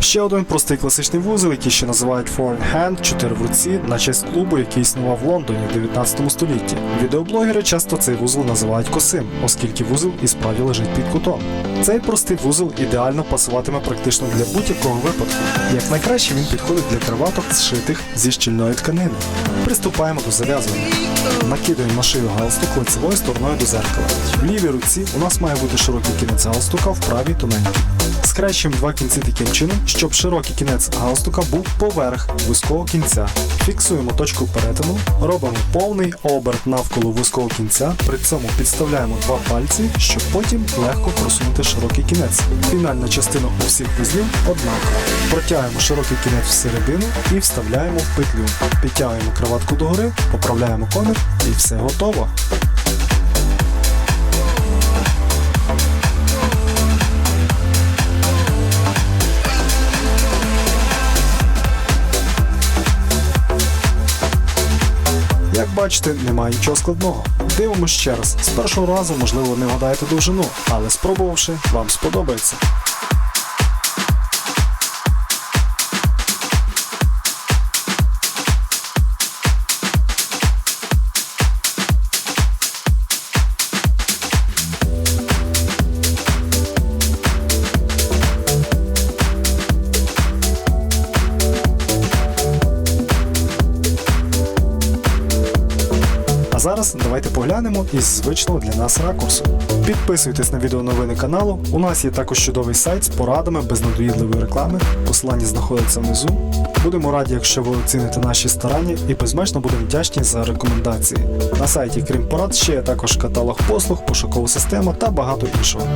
Ще один простий класичний вузол, який ще називають Four in Hand, 4 в руці, на честь клубу, який існував в Лондоні в 19 столітті. Відеоблогери часто цей вузол називають косим, оскільки вузол і справді лежить під кутом. Цей простий вузол ідеально пасуватиме практично для будь-якого випадку. Як найкраще він підходить для краваток, зшитих зі щільної тканини. Приступаємо до зав'язування. Накидаємо на шию галстук лицевою стороною до зеркала. В лівій руці у нас має бути широкий кінець галстука, в правій тоненький. Скрещуємо два кінці таким чином, щоб широкий кінець галстука був поверх вузького кінця. Фіксуємо точку перетину, робимо повний оберт навколо вузького кінця, при цьому підставляємо два пальці, щоб потім легко просунути широкий кінець. Фінальна частина у всіх вузлів однакова. Протягуємо широкий кінець всередину і вставляємо в петлю. Підтягуємо краватку догори, поправляємо комір і все готово. Як бачите, немає нічого складного. Дивимось ще раз. З першого разу, можливо, не вгадаєте довжину, але спробувавши, вам сподобається. Зараз давайте поглянемо із звичного для нас ракурсу. Підписуйтесь на відеоновини каналу. У нас є також чудовий сайт з порадами без надоїдливої реклами. Посилання знаходиться внизу. Будемо раді, якщо ви оціните наші старання і безмежно будемо вдячні за рекомендації. На сайті, крім порад, ще є також каталог послуг, пошукова система та багато іншого.